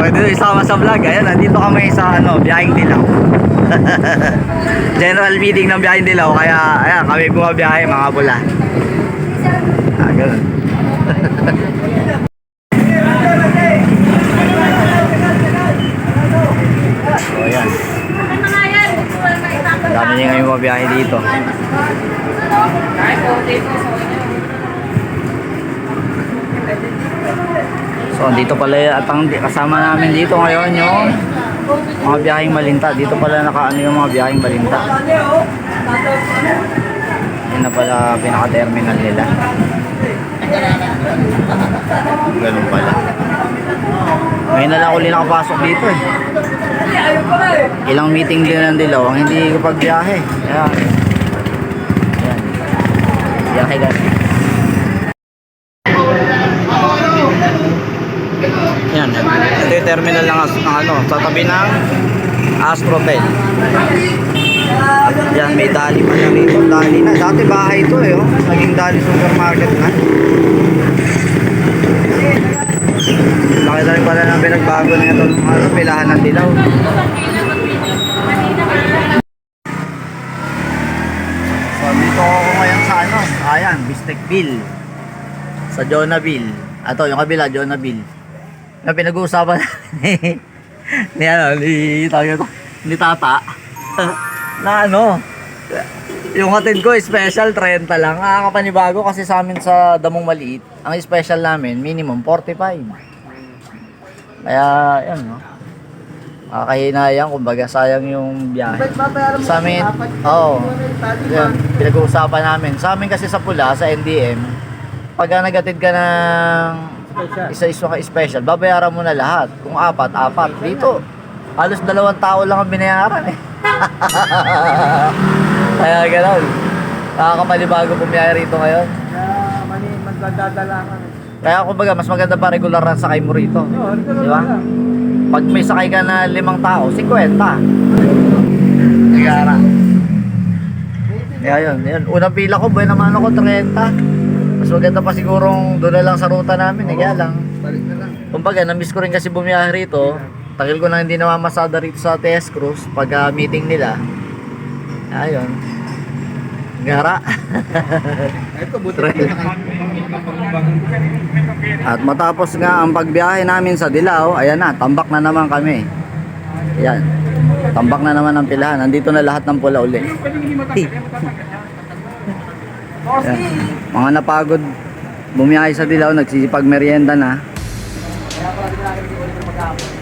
pwede isama sa vlog. Ayan, nandito kami sa ano, biyaheng dilaw. General meeting ng biyaheng dilaw. Kaya, ayan, kami bumabiyahe mga bula. Ah, ganun. so, ayan. Dami niya ngayon mabiyahe dito. So, dito pala at ang kasama namin dito ngayon yung mga biyaheng malinta. Dito pala nakaano yung mga biyaheng malinta. Yan na pala pinaka-terminal nila. Ganun pala. Ngayon na lang uli nakapasok dito eh. Ilang meeting din ng dilaw ang hindi ko pagbiyahe. Kaya, yan. Biyahe ganun. Yan. Terminal ng, ng ano, sa tabi ng Astrotel. At yan, may dali pa na rito. Dali na. Dati bahay ito eh. Oh. Naging dali supermarket na. Laki na rin pala ng pinagbago na ito ng ano, pilahan ng dilaw. So, dito ako ngayon sa ano, ayan, Bistekville. Sa Jonaville. Ato, yung kabila, Jonaville. Na pinag-uusapan ni, ni ano, ni, tawag ito, ni Tata. na ano, yung hatid ko, special 30 lang. Nakakapanibago kasi sa amin sa Damong Maliit, ang special namin, minimum 45. Kaya, yan, no. Nakakahinayang, kumbaga, sayang yung biyahe. Sa amin, oo. Yan, pinag-uusapan namin. Sa amin kasi sa pula, sa NDM, pag nagatid ka ng isa-isa ka special, babayaran mo na lahat. Kung apat, apat. Dito, halos dalawang tao lang ang binayaran eh. Kaya gano'n. Nakakapanibago pumiyahe rito ngayon. Kaya mani magdadala ka. Kaya kumbaga, mas maganda pa regular run sakay mo rito. Oo, Di ba? Pag may sakay ka na limang tao, 50. Nagara. Kaya yun, yun. Unang pila ko, buhay naman ako, 30. Mas maganda pa sigurong doon na lang sa ruta namin, eh, kaya lang. Balik na lang. Kumbaga, na-miss ko rin kasi bumiyahe rito. Tagal ko na hindi namamasada rito sa TS Cruz pag ah, meeting nila. Ayun. Gara. Ito, buti na At matapos nga ang pagbiyahe namin sa Dilaw, ayan na, tambak na naman kami. Ayan. Tambak na naman ang pilahan. Nandito na lahat ng pula uli. Ayan. Mga napagod bumiyahe sa Dilaw, nagsisipag merienda na. Kaya pala din natin hindi ulit magkakapon.